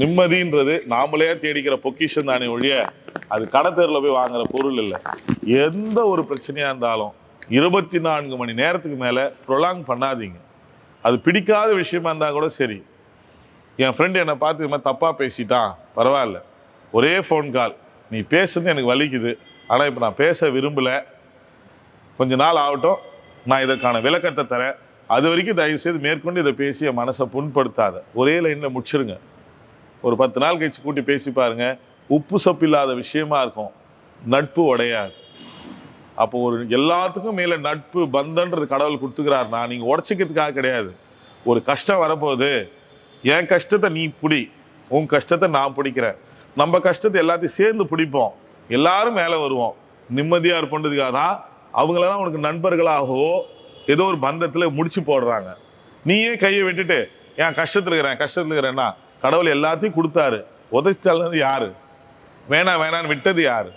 நிம்மதின்றது நாமளே தேடிக்கிற பொக்கிஷன் தானே ஒழிய அது கடத்தேரில் போய் வாங்குற பொருள் இல்லை. எந்த ஒரு பிரச்சனையாக இருந்தாலும் இருபத்தி நான்கு மணி நேரத்துக்கு மேலே ப்ரொலாங் பண்ணாதீங்க. அது பிடிக்காத விஷயமா இருந்தால் கூட சரி. என் ஃப்ரெண்டு என்னை பார்த்து இது மாதிரி தப்பாக பேசிட்டான் பரவாயில்ல. ஒரே ஃபோன் கால் நீ பேசுறது எனக்கு வலிக்குது. ஆனால் இப்போ நான் பேச விரும்பலை. கொஞ்ச நாள் ஆகட்டும் நான் இதற்கான விளக்கத்தை தரேன். அது வரைக்கும் தயவு செய்து மேற்கொண்டு இதை பேசி என் மனசை புண்படுத்தாத. ஒரே லைனில் முடிச்சிருங்க. ஒரு பத்து நாள் கழிச்சு கூட்டி பேசி பாருங்கள் உப்பு சப்பு இல்லாத விஷயமா இருக்கும். நட்பு உடையாது. அப்போ ஒரு எல்லாத்துக்கும் மேலே நட்பு பந்தன்றது கடவுள் கொடுத்துக்கிறாருனா நீங்கள் உடச்சிக்கிறதுக்காக கிடையாது. ஒரு கஷ்டம் வரப்போகுது. என் கஷ்டத்தை நீ பிடி. உன் கஷ்டத்தை நான் பிடிக்கிறேன். நம்ம கஷ்டத்தை எல்லாத்தையும் சேர்ந்து பிடிப்போம். எல்லாரும் மேலே வருவோம். நிம்மதியாக இருப்போன்றதுக்காக தான் அவங்களெல்லாம் உனக்கு நண்பர்களாகவோ ஏதோ ஒரு பந்தத்தில் முடிச்சு போடுறாங்க. நீயே கையை விட்டுட்டு என் கஷ்டத்தில் இருக்கிறேன் கஷ்டத்தில் இருக்கிறேன்னா கடவுள் எல்லாத்தையும் கொடுத்தாரு. உதச்சாலது யாரு? வேணாம் வேணான்னு விட்டது யாரு?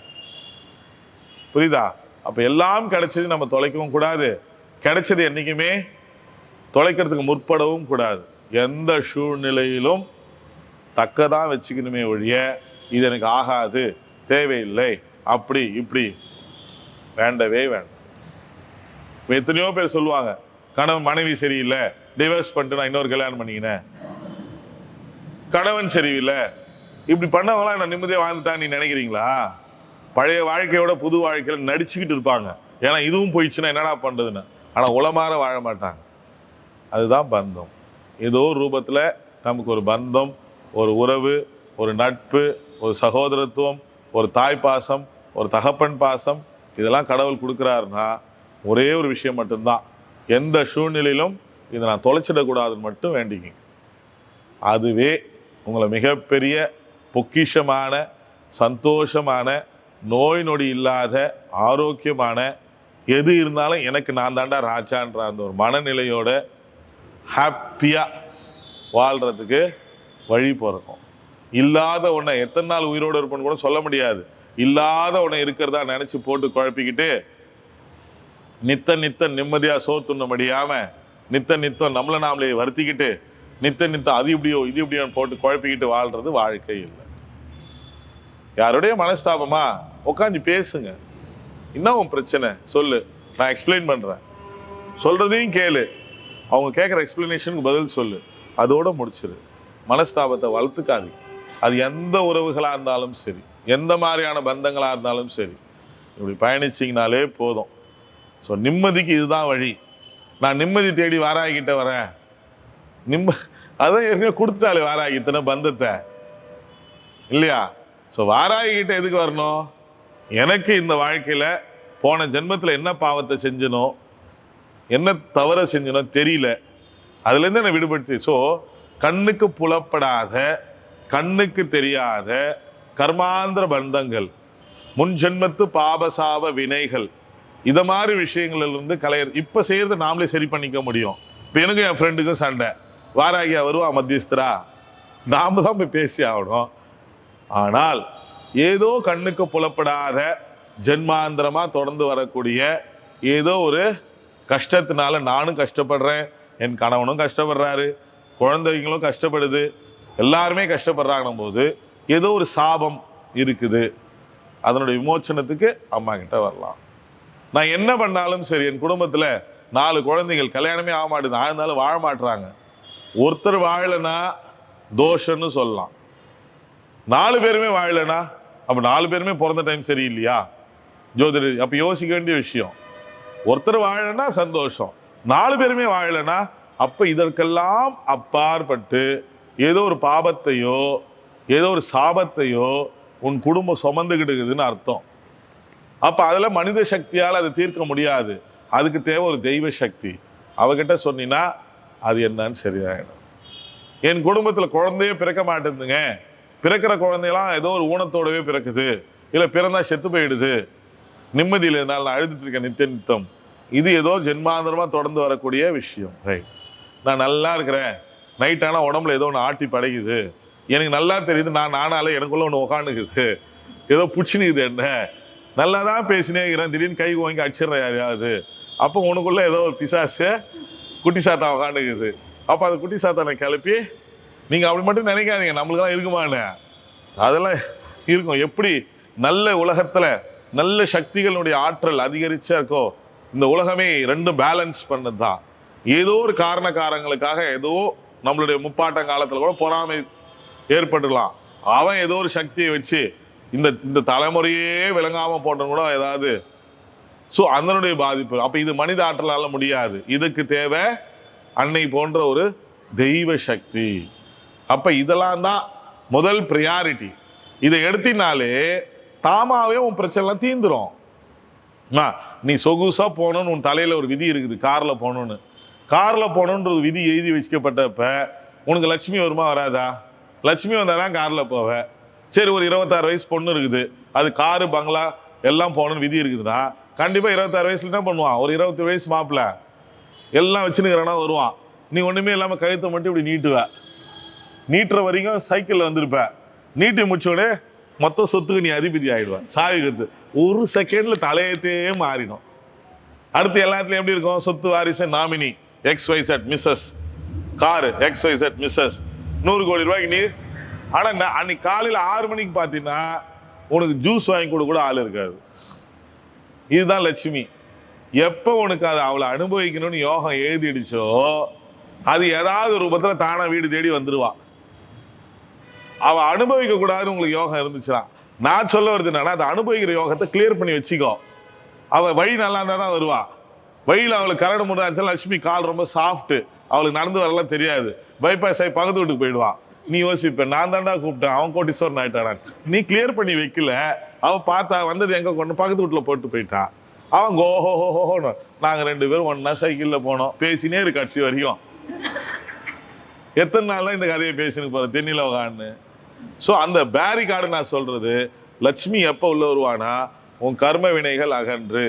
புரியுதா? அப்போ எல்லாம் கிடைச்சது நம்ம தொலைக்கவும் கூடாது. கிடைச்சது என்றைக்குமே தொலைக்கிறதுக்கு முற்படவும் கூடாது. எந்த சூழ்நிலையிலும் தக்கதான் வச்சுக்கணுமே ஒழிய இது எனக்கு ஆகாது தேவையில்லை அப்படி இப்படி. வேண்டவே வேண்டாம். எத்தனையோ பேர் சொல்லுவாங்க கணவன் மனைவி சரியில்லை டிவோர்ஸ் பண்ணிட்டு நான் இன்னொரு கல்யாணம் பண்ணிக்கினேன். கணவன் சரியில்லை. இப்படி பண்ணவங்களாம் நான் நிம்மதியாக வாழ்ந்துட்டான்னு நீ நினைக்கிறீங்களா? பழைய வாழ்க்கையோட புது வாழ்க்கையில் நடிச்சுக்கிட்டு இருப்பாங்க. ஏன்னா இதுவும் போயிடுச்சுன்னா என்னடா பண்ணுறதுன்னு ஆனால் உளமாற வாழ மாட்டாங்க. அதுதான் பந்தம். ஏதோ ஒரு ரூபத்தில் நமக்கு ஒரு பந்தம் ஒரு உறவு ஒரு நட்பு ஒரு சகோதரத்துவம் ஒரு தாய் பாசம் ஒரு தகப்பன் பாசம் இதெல்லாம் கடவுள் கொடுக்குறாருன்னா ஒரே ஒரு விஷயம் மட்டும்தான். எந்த சூழ்நிலையிலும் இதை நான் தொலைச்சிடக்கூடாதுன்னு மட்டும் வேண்டிக்கிங்க. அதுவே உங்களை மிகப்பெரிய பொக்கிஷமான சந்தோஷமான நோய் நொடி இல்லாத ஆரோக்கியமான எது இருந்தாலும் எனக்கு நான் தாண்டா ராஜான்ற அந்த ஒரு மனநிலையோட ஹாப்பியாக வாழ்கிறதுக்கு வழி பிறக்கும். இல்லாத உன்னை எத்தனை நாள் உயிரோடு இருப்பேன்னு கூட சொல்ல முடியாது. இல்லாத உன்னை இருக்கிறதா நினச்சி போட்டு குழப்பிக்கிட்டு நித்த நித்த நிம்மதியாக சோத்துண்ண முடியாமல் நித்த நித்தம் நம்மளை நாமளே வருத்திக்கிட்டு நித்த நித்தம் அது இப்படியோ இது இப்படியோன்னு போட்டு குழப்பிக்கிட்டு வாழ்றது வாழ்க்கை இல்லை. யாருடைய மனஸ்தாபமா? உட்காந்து பேசுங்க. என்ன உன் பிரச்சனை. சொல்லு. நான் எக்ஸ்பிளைன் பண்ணுறேன் சொல்கிறதையும் கேளு. அவங்க கேட்குற எக்ஸ்பிளனேஷனுக்கு பதில் சொல்லு. அதோடு முடிச்சிரு. மனஸ்தாபத்தை வளர்த்துக்காது அது எந்த உறவுகளாக இருந்தாலும் சரி எந்த மாதிரியான பந்தங்களாக இருந்தாலும் சரி இப்படி பயணிச்சிங்கனாலே போதும். ஸோ நிம்மதிக்கு இதுதான் வழி. நான் நிம்மதி தேடி வாராகிட்ட வரேன். நிம்ம அதான் ஏற்கனவே கொடுத்துட்டாலே வாராகி இத்தனை பந்தத்தை. இல்லையா? ஸோ வாராகி கிட்ட எதுக்கு வரணும்? எனக்கு இந்த வாழ்க்கையில் போன ஜென்மத்தில் என்ன பாவத்தை செஞ்சனோ என்ன தவற செஞ்சனோ தெரியல. அதுலேருந்து என்னை விடுபடுத்தி. ஸோ கண்ணுக்கு புலப்படாத கண்ணுக்கு தெரியாத கர்மாந்திர பந்தங்கள் முன் ஜென்மத்து பாபசாப வினைகள் இதை மாதிரி விஷயங்கள்லேருந்து கலையர் இப்போ செய்கிறத நாமளே சரி பண்ணிக்க முடியும். இப்போ எனக்கும் என் ஃப்ரெண்டுக்கும் சண்டை. வாராகியா வருவா மத்தியஸ்தரா? நாம் தான் போய் பேசி ஆகணும். ஆனால் ஏதோ கண்ணுக்கு புலப்படாத ஜென்மாந்திரமாக தொடர்ந்து வரக்கூடிய ஏதோ ஒரு கஷ்டத்தினால நானும் கஷ்டப்படுறேன் என் கணவனும் கஷ்டப்படுறாரு குழந்தைங்களும் கஷ்டப்படுது எல்லாருமே கஷ்டப்படுறாங்கன்னும் போது ஏதோ ஒரு சாபம் இருக்குது. அதனுடைய விமோச்சனத்துக்கு அம்மா கிட்ட வரலாம். நான் என்ன பண்ணாலும் சரி என் குடும்பத்தில் நாலு குழந்தைகள் கல்யாணமே ஆக மாட்டேது ஆழ்ந்தாலும் வாழ மாட்டுறாங்க ஒருத்தர் வாழலைன்னா தோஷம்னு சொல்லலாம். நாலு பேருமே வாழலைன்னா அப்போ நாலு பேருமே பிறந்த டைம் சரியில்லையா? ஜோதிடர் அப்போ யோசிக்க வேண்டிய விஷயம். ஒருத்தர் வாழலைன்னா சந்தோஷம். நாலு பேருமே வாழலைன்னா அப்போ இதற்கெல்லாம் அப்பாற்பட்டு ஏதோ ஒரு பாபத்தையோ ஏதோ ஒரு சாபத்தையோ உன் குடும்பம் சுமந்துக்கிட்டு இருக்குதுன்னு அர்த்தம். அப்போ அதில் மனித சக்தியால் அதை தீர்க்க முடியாது. அதுக்கு தேவை ஒரு தெய்வ சக்தி. அவகிட்ட சொன்னீங்கன்னா அது என்னன்னு சரியாயிடும் என் குடும்பத்தில் குழந்தையே பிறக்க மாட்டேங்குதுங்க. பிறக்கிற குழந்தையெல்லாம் ஏதோ ஒரு ஊனத்தோடவே பிறக்குது. இல்லை பிறந்தா செத்து போயிடுது. நிம்மதியில் இருந்தால் நான் அழுதுட்டு இருக்கேன் நித்திய நித்தம் இது ஏதோ ஜென்மாந்தரமாக தொடர்ந்து வரக்கூடிய விஷயம். ரைட் நான் நல்லா இருக்கிறேன். நைட் ஆனால் உடம்புல ஏதோ ஒன்று ஆட்டி படைக்குது எனக்கு நல்லா தெரியுது. நான் நானால எனக்குள்ளே ஒன்று உக்காந்துக்குது. ஏதோ பிடிச்சினுக்குது என்ன? நல்லா தான் பேசினே இருக்கிறேன். திடீர்னு கை வாங்கி அடிச்சிடுறேன் யாரையாவது. அப்போ உனக்குள்ளே ஏதோ ஒரு பிசாசு குட்டி சாத்தா உக்காந்துக்குது அப்போ அந்த குட்டி சாத்தானை கிளப்பி நீங்கள் அப்படி மட்டும் நினைக்காதீங்க நம்மளுக்கெல்லாம் இருக்குமான்னு. அதெல்லாம் இருக்கும். எப்படி நல்ல உலகத்தில் நல்ல சக்திகளுடைய ஆற்றல் அதிகரிச்சா இருக்கோ இந்த உலகமே ரெண்டும் பேலன்ஸ் பண்ணது தான் ஏதோ ஒரு காரணகாரங்களுக்காக ஏதோ நம்மளுடைய முப்பாட்ட காலத்தில் கூட பொறாமை ஏற்பட்டுலாம் அவன் ஏதோ ஒரு சக்தியை வச்சு இந்த இந்த தலைமுறையே விளங்காமல் போட்டவன் கூட ஏதாவது ஸோ அதனுடைய பாதிப்பு. அப்போ இது மனித ஆற்றலால் முடியாது. இதுக்கு தேவை அன்னை போன்ற ஒரு தெய்வ சக்தி. அப்போ இதெல்லாம் தான் முதல் ப்ரியாரிட்டி இதை எடுத்தினாலே தாமாவே உன் பிரச்சனைலாம் தீந்துடும் நீ சொகுசாக போகணும்னு உன் தலையில் ஒரு விதி இருக்குது காரில் போகணும்னு. காரில் போகணுன்ற ஒரு விதி எழுதி வச்சுக்கப்பட்டப்ப உனக்கு லட்சுமி வருமா வராதா? லட்சுமி வந்தால் தான் காரில் போவேன் சரி ஒரு இருபத்தாறு வயசு பொண்ணு இருக்குது. அது காரு பங்களா எல்லாம் போகணுன்னு விதி இருக்குதுன்னா கண்டிப்பாக இருபத்தாறு வயசுல என்ன பண்ணுவான். ஒரு இருபத்தி வயசு மாப்பிள்ள எல்லாம் வச்சுனுக்கிறனா வருவான். நீ ஒன்றுமே இல்லாமல் கழுத்தை மட்டும் இப்படி நீட்டுவ. நீட்டுற வரைக்கும் சைக்கிளில் வந்திருப்ப. நீட்டி முடிச்சோடனே மொத்த சொத்துக்கு நீ அதிபதி ஆகிடுவேன் சாவி கத்து. ஒரு செகண்டில் தலையத்தே மாறிடும். அடுத்து எல்லாத்துலையும் எப்படி இருக்கும்? சொத்து வாரிசு nominee X Y Z Mrs car X Y Z Mrs நூறு கோடி ரூபாய்க்கு நீ. ஆனால் அன்னைக்கு காலையில் ஆறு மணிக்கு பார்த்தீங்கன்னா உனக்கு ஜூஸ் வாங்கி கொடுக்க கூட ஆள் இருக்காது. இதுதான் லட்சுமி. எப்போ உனக்கு அதை அவளை அனுபவிக்கணும்னு யோகம் எழுதிடுச்சோ அது ஏதாவது ஒரு தானாக வீடு தேடி வந்துடுவா அவள் அனுபவிக்க கூடாதுன்னு உங்களுக்கு யோகம் இருந்துச்சுன்னா நான் சொல்ல வருது என்னன்னா அதை அனுபவிக்கிற யோகத்தை கிளியர் பண்ணி வச்சுக்கோ. அவள் வழி நல்லா இருந்தால் தான் வருவா. வழியில் அவளுக்கு கரடு முன்னாச்சு லட்சுமி கால் ரொம்ப சாஃப்ட்டு அவளுக்கு நடந்து வரலாம் தெரியாது. பைபாஸ் ஆகி பக்கத்து வீட்டுக்கு போயிடுவான் நீ யோசிப்பேன் நான் தாண்டா கூப்பிட்டேன் அவன் கோட்டீஸ்வரன் ஆயிட்டான் நீ கிளியர் பண்ணி வைக்கல அவன் பார்த்தா வந்தது எங்கே கொண்டு பக்கத்து வீட்டில் போட்டு போயிட்டான். அவன் கோஹோ ஹோஹோன்னு நாங்கள் ரெண்டு பேரும் ஒன்றா சைக்கிளில் போனோம். பேசினே இருக்கு கட்சி வரைக்கும். எத்தனை நாள் தான் இந்த கதையை பேசினு போகிற தென்னில உகான்னு ஸோ அந்த பேரிகார்டு நான் சொல்கிறது லட்சுமி எப்போ உள்ள வருவானா? உன் கர்ம வினைகள் அகன்று.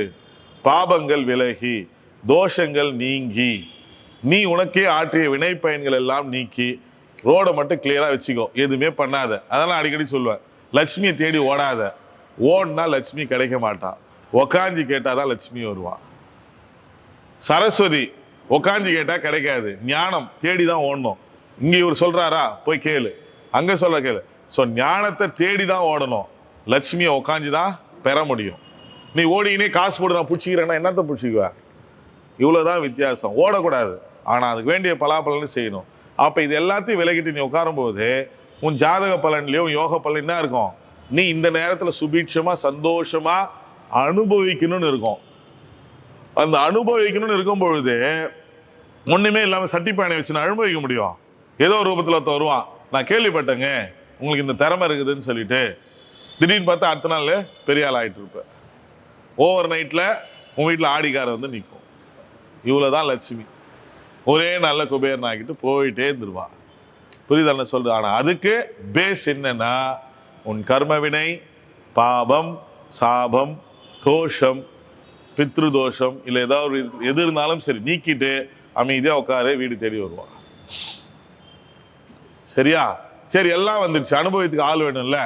பாபங்கள் விலகி. தோஷங்கள் நீங்கி. நீ உனக்கே ஆற்றிய வினை பயன்கள் எல்லாம் நீக்கி. ரோடை மட்டும் கிளியராக வச்சுக்கோ. எதுவுமே பண்ணாத. அதெல்லாம் அடிக்கடி சொல்லுவேன். லட்சுமியை தேடி ஓடாத. ஓடினா லட்சுமி கிடைக்க மாட்டான் உக்காஞ்சி கேட்டாதான் லட்சுமி வருவான் சரஸ்வதி உக்காஞ்சி கேட்டால் கிடைக்காது. ஞானம் தேடி தான் ஓடணும். இங்கே இவர் சொல்கிறாரா போய் கேளு. அங்கே சொல்ல கேளு. ஸோ ஞானத்தை தேடி தான் ஓடணும். லட்சுமியை உக்காஞ்சி தான் பெற முடியும். நீ ஓடினே காசு போட்டு நான் பிடிச்சிக்கிறேன்னா என்னத்தை பிடிச்சிக்க இவ்வளோ தான் வித்தியாசம். ஓடக்கூடாது. ஆனால் அதுக்கு வேண்டிய பலாபலன்னு செய்யணும். அப்போ இது எல்லாத்தையும் விலகிட்டு நீ உட்காரும்போது உன் ஜாதக பலன்லேயும் யோக பலன் என்ன இருக்கும்? நீ இந்த நேரத்தில் சுபீட்சமாக சந்தோஷமாக அனுபவிக்கணும்னு இருக்கும். அந்த அனுபவிக்கணும்னு இருக்கும் பொழுது ஒன்றுமே இல்லாமல் சட்டி பானை வச்சு நான் அனுபவிக்க முடியும். ஏதோ ரூபத்தில் ரூபத்துல வருவான். நான் கேள்விப்பட்டேங்க. உங்களுக்கு இந்த திறமை இருக்குதுன்னு சொல்லிட்டு திடீர்னு பார்த்தா அடுத்த நாள் பெரிய ஆள் ஆகிட்டு இருப்பேன். ஓவர் நைட்டில் உங்கள் வீட்டில் ஆடிக்கார வந்து நிற்கும் இவ்வளோ தான் லட்சுமி. ஒரே நல்ல குபேரன் ஆகிட்டு போயிட்டே இருந்துருவான் புரியுதா என்ன சொல்றது? ஆனால் அதுக்கு பேஸ் என்னென்னா உன் கர்மவினை பாபம் சாபம் தோஷம் பித்ரு தோஷம் இல்லை ஏதாவது ஒரு எது இருந்தாலும் சரி நீக்கிட்டு அமைதியாக உட்காரு வீடு தேடி வருவான் சரியா? சரி எல்லாம் வந்துடுச்சு. அனுபவத்துக்கு ஆள் வேணும்ல.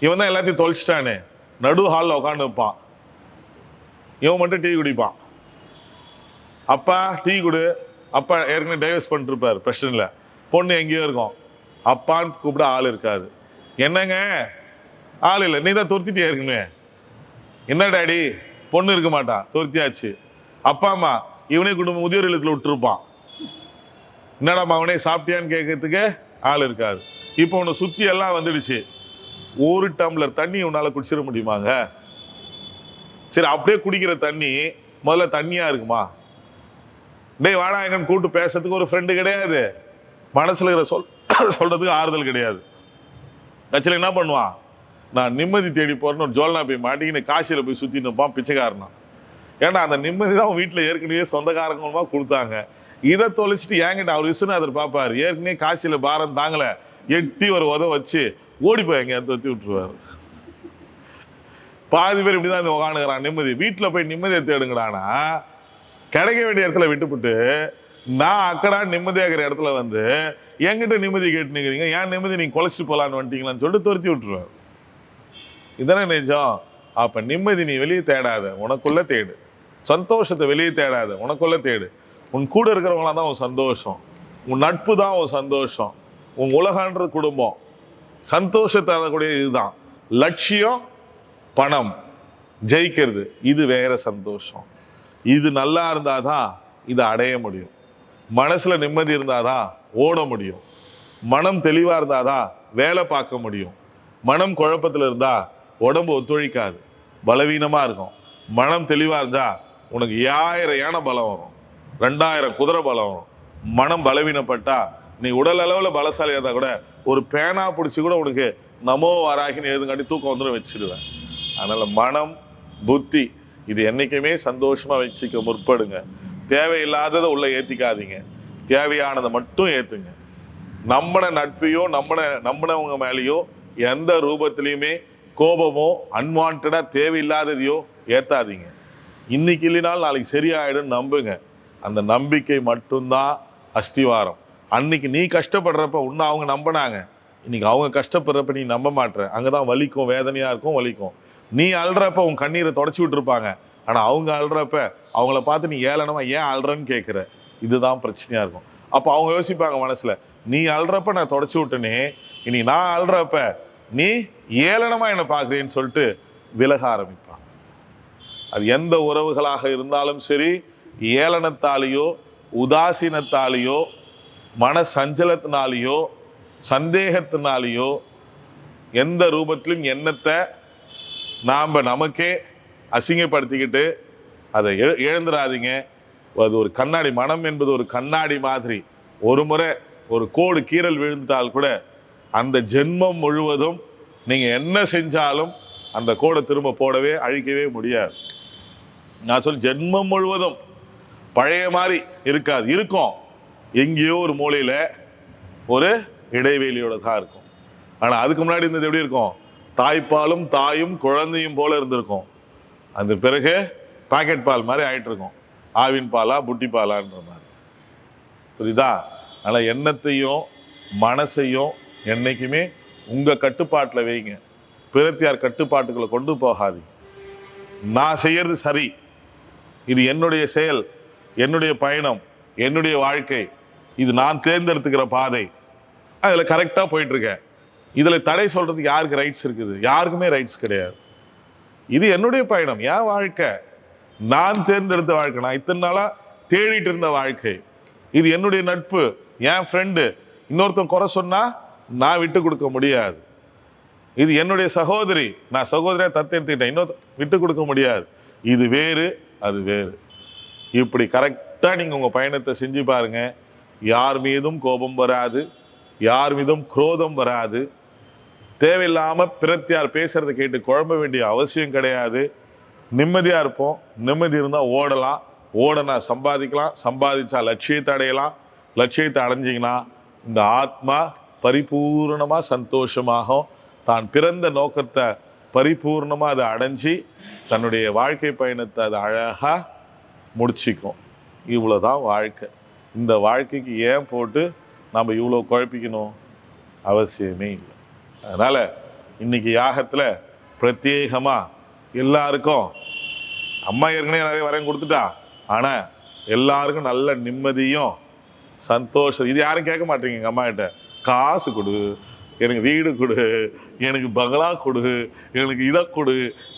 இவன் தான் எல்லாத்தையும் தொலைச்சிட்டானே. நடு ஹாலில் உட்காந்து வைப்பான் இவன் மட்டும் டீ குடிப்பான். அப்பா டீ குடு. அப்பா ஏற்கனவே டைவர்ஸ் பண்ணிட்டு இருப்பார் பிரச்சனை பொண்ணு எங்கேயோ இருக்கும். அப்பான்னு கூப்பிட ஆள் இருக்காது. என்னங்க? ஆள் இல்லை. நீ தான் துரத்திட்டே இருக்குமே என்ன டாடி? பொண்ணு இருக்க மாட்டான் துரத்தியாச்சு. அப்பா அம்மா இவனே குடும்பம் முதியோர் இல்லத்தில் விட்டுருப்பான். என்னடாமா அவனே சாப்பிட்டியான்னு கேட்கறதுக்கு ஆள் இருக்காது. இப்போ உன்னை சுற்றி எல்லாம் வந்துடுச்சு. ஒரு டம்ளர் தண்ணி உன்னால் குடிச்சிட முடியுமாங்க? சரி அப்படியே குடிக்கிற தண்ணி முதல்ல தண்ணியாக இருக்குமா? டேய் வாடா எங்கன்னு கூப்பிட்டு பேசுறதுக்கு ஒரு ஃப்ரெண்டு கிடையாது. மனசில் இருக்கிற சொல் சொல்கிறதுக்கு ஆறுதல் கிடையாது. கட்சியில் என்ன பண்ணுவான் நான் நிம்மதி தேடி போகிறேன்னு ஒரு ஜோல்னா போய் மாட்டிக்கின்னு காசியில் போய் சுற்றி நிற்பான் பிச்சைக்காரனா. ஏன்னா அந்த நிம்மதி தான் வீட்டில் ஏற்கனவே சொந்தக்காரங்க கொடுத்தாங்க. இதை தொலைச்சிட்டு ஏங்கிட்ட அவர் விஸ்வநாதர் பார்ப்பார். ஏற்கனவே காசியில் பாரம் தாங்கலை. எட்டி ஒரு உத வச்சு ஓடி போய் எங்கேயா தொத்தி விட்டுருவாரு. பாதி பேர் இப்படி தான் இந்த உட்காந்துக்கிறான் நிம்மதி. வீட்டில் போய் நிம்மதியை தேடுங்கடானா கிடைக்க வேண்டிய இடத்துல விட்டுப்புட்டு நான் அக்கடா நிம்மதியாகிற இருக்கிற இடத்துல வந்து என்கிட்ட நிம்மதி கேட்டு நிற்கிறீங்க ஏன் நிம்மதி நீங்கள் குலைச்சிட்டு போலான்னு வந்துட்டீங்களான்னு சொல்லிட்டு துரத்தி விட்டுருவார். இதானே நிஜம். அப்போ நிம்மதி நீ வெளியே தேடாத. உனக்குள்ளே தேடு. சந்தோஷத்தை வெளியே தேடாத. உனக்குள்ளே தேடு. உன் கூட இருக்கிறவங்களாம் தான் உன் சந்தோஷம். உன் நட்பு தான் உன் சந்தோஷம். உன் உலகன்ற குடும்பம். சந்தோஷத்தை தரக்கூடிய இதுதான். லட்சியம் பணம். ஜெயிக்கிறது. இது வேற சந்தோஷம். இது நல்லா இருந்தாதான் இதை அடைய முடியும். மனசில் நிம்மதி இருந்தாதான் ஓட முடியும். மனம் தெளிவாக இருந்தால் தான் வேலை பார்க்க முடியும். மனம் குழப்பத்தில் இருந்தால் உடம்பு ஒத்துழைக்காது. பலவீனமாக இருக்கும். மனம் தெளிவாக இருந்தால் உனக்கு ஏழாயிரம் யானை பலம் வரும். ரெண்டாயிரம் குதிரை பலம் வரும். மனம் பலவீனப்பட்டால் நீ உடல் அளவில் பலசாலி இருந்தால் கூட ஒரு பேனா பிடிச்சி கூட உனக்கு நமோ வராகின்னு எழுதுங்காட்டி தூக்கம் வந்துடும் வச்சிடுவேன் அதனால் மனம் புத்தி இது என்றைக்குமே சந்தோஷமாக வச்சுக்க முற்படுங்க. தேவையில்லாததை உள்ளே ஏற்றிக்காதீங்க தேவையானதை மட்டும் ஏற்றுங்க நம்மளை நட்பையோ நம்மளை நம்மளவங்க மேலேயோ எந்த ரூபத்திலையுமே கோபமோ அன்வான்டாக தேவையில்லாததையோ ஏற்றாதீங்க இன்னைக்கு இல்லைனாலும் நாளைக்கு சரியாயிடும் நம்புங்க. அந்த நம்பிக்கை மட்டும்தான் அஸ்திவாரம். அன்னைக்கு நீ கஷ்டப்படுறப்ப இன்னும் அவங்க நம்பினாங்க. இன்னைக்கு அவங்க கஷ்டப்படுறப்ப நீ நம்ப மாட்டுற அங்கே தான் வலிக்கும் வேதனையாக இருக்கும் வலிக்கும். நீ அழுறப்ப உன் கண்ணீரை தொடச்சி விட்டுருப்பாங்க. ஆனால் அவங்க அழுறப்ப அவங்கள பார்த்து நீ ஏளனமா ஏன் அழுறன்னு கேட்குற இதுதான் பிரச்சனையாக இருக்கும். அப்போ அவங்க யோசிப்பாங்க மனசில் நீ அழுறப்ப நான் தொடச்சி விட்டனே இனி நான் அழுறப்ப நீ ஏளனமாக என்னை பார்க்குறேன்னு சொல்லிட்டு விலக ஆரம்பிப்பாங்க. அது எந்த உறவுகளாக இருந்தாலும் சரி ஏளனத்தாலேயோ உதாசீனத்தாலேயோ மன சஞ்சலத்தினாலேயோ சந்தேகத்தினாலேயோ எந்த ரூபத்திலும் எண்ணத்தை நாம் நமக்கே அசிங்கப்படுத்திக்கிட்டு அதை இழந்துடாதீங்க அது ஒரு கண்ணாடி மனம் என்பது ஒரு கண்ணாடி மாதிரி. ஒரு முறை ஒரு கோடு கீறல் விழுந்துட்டால் கூட அந்த ஜென்மம் முழுவதும் நீங்கள் என்ன செஞ்சாலும் அந்த கோடை திரும்ப போடவே அழிக்கவே முடியாது. நான் சொல் ஜென்மம் முழுவதும் பழைய மாதிரி இருக்காது. இருக்கும். எங்கேயோ ஒரு மூலையில் ஒரு இடைவெளியோட தான் இருக்கும். ஆனால் அதுக்கு முன்னாடி இருந்தது எப்படி இருக்கும்? தாய்ப்பாலும் தாயும் குழந்தையும் போல இருந்திருக்கும். அந்த பிறகு பாக்கெட் பால் மாதிரி ஆகிட்டு இருக்கும் ஆவின் பாலா புட்டி பாலான்ற மாதிரி. புரியுதா? அதனால் எண்ணத்தையும் மனசையும் என்னைக்குமே உங்கள் கட்டுப்பாட்டில் வைங்க. பிறத்தியார் கட்டுப்பாட்டுக்குள்ள கொண்டு போகாதீங்க. நான் செய்யறது சரி. இது என்னுடைய செயல் என்னுடைய பயணம் என்னுடைய வாழ்க்கை. இது நான் தேர்ந்தெடுத்துக்கிற பாதை. அதில் கரெக்டாக போயிட்டுருக்கேன். இதில் தடை சொல்கிறதுக்கு யாருக்கு ரைட்ஸ் இருக்குது? யாருக்குமே ரைட்ஸ் கிடையாது. இது என்னுடைய பயணம் என் வாழ்க்கை. நான் தேர்ந்தெடுத்த வாழ்க்கை நான் இத்தனை நாளாக தேடிட்டு இருந்த வாழ்க்கை. இது என்னுடைய நட்பு என் ஃப்ரெண்டு இன்னொருத்தன் குறை சொன்னால் நான் விட்டு கொடுக்க முடியாது. இது என்னுடைய சகோதரி நான் சகோதரியாக தத்தெடுத்துக்கிட்டேன் இன்னொரு விட்டு கொடுக்க முடியாது. இது வேறு அது வேறு. இப்படி கரெக்டாக நீங்கள் உங்கள் பயணத்தை செஞ்சு பாருங்கள் யார் மீதும் கோபம் வராது யார் மீதும் குரோதம் வராது. தேவையில்லாமல் பிறத்தியார் பேசுகிறத கேட்டு குழம்ப வேண்டிய அவசியம் கிடையாது. நிம்மதியாக இருப்போம். நிம்மதி இருந்தால் ஓடலாம். ஓடனா சம்பாதிக்கலாம். சம்பாதிச்சா லட்சியத்தை அடையலாம். லட்சியத்தை அடைஞ்சிங்கன்னா இந்த ஆத்மா பரிபூர்ணமாக சந்தோஷமாகும். தான் பிறந்த நோக்கத்தை பரிபூர்ணமாக அதை அடைஞ்சி தன்னுடைய வாழ்க்கை பயணத்தை அது அழகாக முடிச்சிக்கும். இவ்வளோ தான் வாழ்க்கை. இந்த வாழ்க்கைக்கு ஏன் போட்டு நம்ம இவ்வளோ குழப்பிக்கணும்? அவசியமே இல்லை. அதனால் இன்றைக்கி யாகத்தில் பிரத்யேகமாக எல்லாருக்கும். அம்மா ஏற்கனவே நிறைய வரையும் கொடுத்துட்டா. ஆனால் எல்லாருக்கும் நல்ல நிம்மதியும் சந்தோஷம். இது யாரும் கேட்க மாட்டீங்க எங்கள் அம்மா கிட்ட. காசு கொடு எனக்கு வீடு கொடு எனக்கு பங்களா கொடு எனக்கு இதை கொடு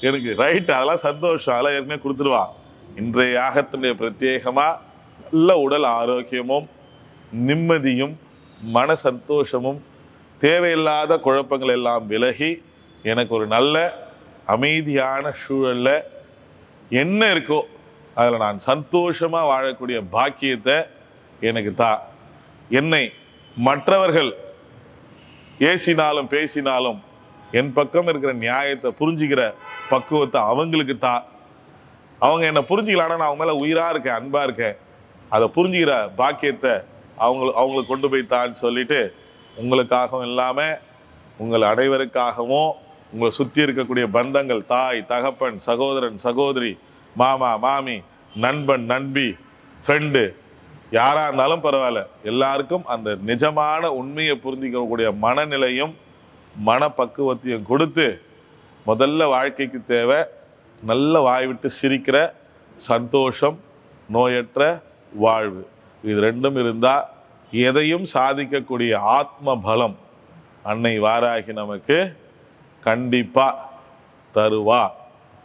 எனக்கு ரைட் அதெல்லாம் சந்தோஷம். அதெல்லாம் ஏற்கனவே கொடுத்துருவா. இன்றைய யாகத்தினுடைய பிரத்யேகமாக நல்ல உடல் ஆரோக்கியமும் நிம்மதியும் மன சந்தோஷமும் தேவையில்லாத குழப்பங்கள் எல்லாம் விலகி எனக்கு ஒரு நல்ல அமைதியான சூழலில் என்ன இருக்கோ அதில் நான் சந்தோஷமாக வாழக்கூடிய பாக்கியத்தை எனக்கு தா. என்னை மற்றவர்கள் ஏசினாலும் பேசினாலும் என் பக்கம் இருக்கிற நியாயத்தை புரிஞ்சுக்கிற பக்குவத்தை அவங்களுக்கு தா. அவங்க என்னை புரிஞ்சிக்கலான்னா நான் அவங்க மேலே உயிராக இருக்கேன் அன்பாக இருக்கேன். அதை புரிஞ்சுக்கிற பாக்கியத்தை அவங்களுக்கு அவங்களுக்கு கொண்டு போய் தான்னு சொல்லிட்டு உங்களுக்காகவும் இல்லாமல் உங்கள் அனைவருக்காகவும் உங்களை சுற்றி இருக்கக்கூடிய பந்தங்கள் தாய் தகப்பன் சகோதரன் சகோதரி மாமா மாமி நண்பன் நண்பி ஃப்ரெண்டு யாராக இருந்தாலும் பரவாயில்ல. எல்லாருக்கும் அந்த நிஜமான உண்மையை புரிஞ்சிக்கக்கூடிய மனநிலையும் மனப்பக்குவத்தையும் கொடுத்து முதல்ல வாழ்க்கைக்கு தேவை நல்ல வாய்விட்டு சிரிக்கிற சந்தோஷம் நோயற்ற வாழ்வு. இது ரெண்டும் இருந்தால் எதையும் சாதிக்கக்கூடிய ஆத்ம பலம் அன்னை வாராகி நமக்கு கண்டிப்பாக தருவா.